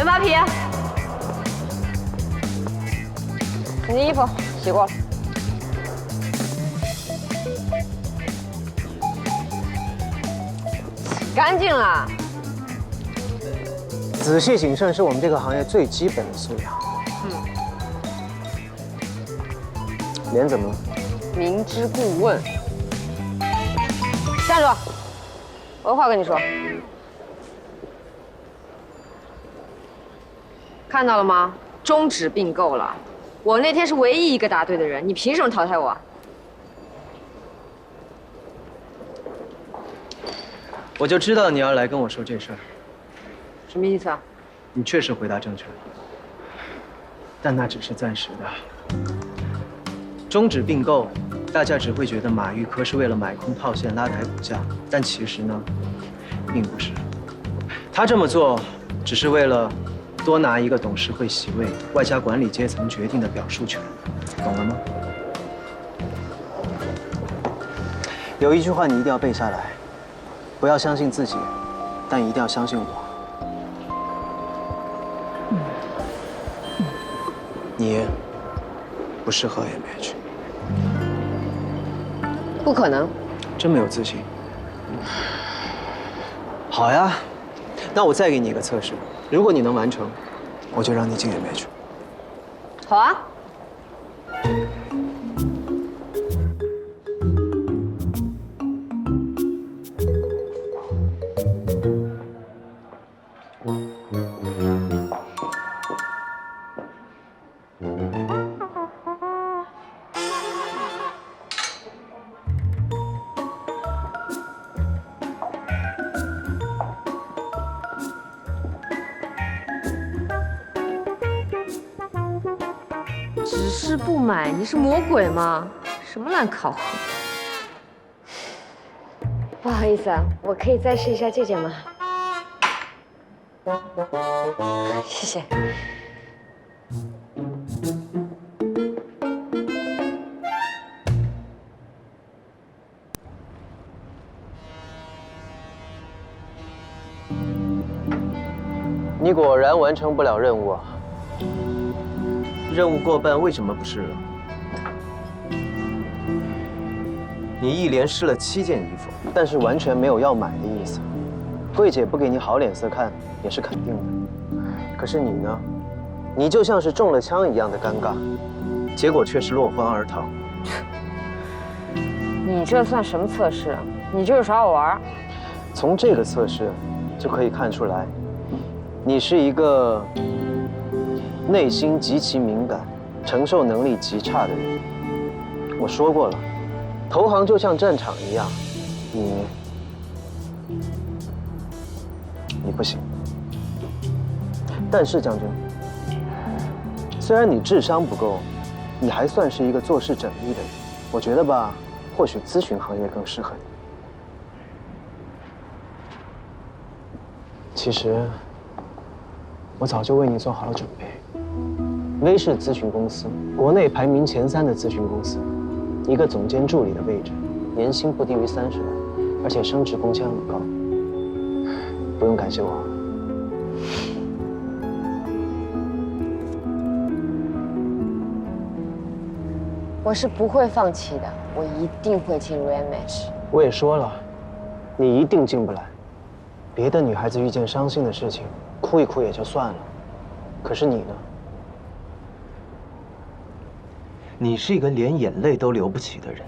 袁扒皮，你的衣服洗过了。干净了。仔细谨慎是我们这个行业最基本的素养。嗯。脸怎么了？明知故问。站住！我有话跟你说。看到了吗？终止并购了。我那天是唯一一个答对的人，你凭什么淘汰我？我就知道你要来跟我说这事儿。什么意思啊？你确实回答正确了，但那只是暂时的。终止并购，大家只会觉得马玉科是为了买空套现拉抬股价，但其实呢，并不是。他这么做，只是为了多拿一个董事会席位，外加管理阶层决定的表述权，懂了吗？有一句话你一定要背下来。不要相信自己，但一定要相信我。你不适合 MH，不可能，这么有自信。好呀，那我再给你一个测试，如果你能完成，我就让你进夜面去。好啊。只是不买，你是魔鬼吗？什么烂考核？不好意思啊，我可以再试一下这件吗？谢谢。你果然完成不了任务啊！任务过半，为什么不试了？你一连试了七件衣服，但是完全没有要买的意思。柜姐不给你好脸色看，也是肯定的。可是你呢？你就像是中了枪一样的尴尬，结果却是落荒而逃。你这算什么测试？你就是耍我玩？从这个测试就可以看出来，你是一个。内心极其敏感、承受能力极差的人。我说过了，投行就像战场一样，你你不行。但是将军，虽然你智商不够，你还算是一个做事缜密的人。我觉得吧，或许咨询行业更适合你。其实，我早就为你做好了准备。威视咨询公司，国内排名前三的咨询公司，一个总监助理的位置，年薪不低于三十万，而且升职工签很高。不用感谢我，我是不会放弃的，我一定会进 rematch。我也说了，你一定进不来。别的女孩子遇见伤心的事情，哭一哭也就算了，可是你呢？你是一个连眼泪都流不起的人。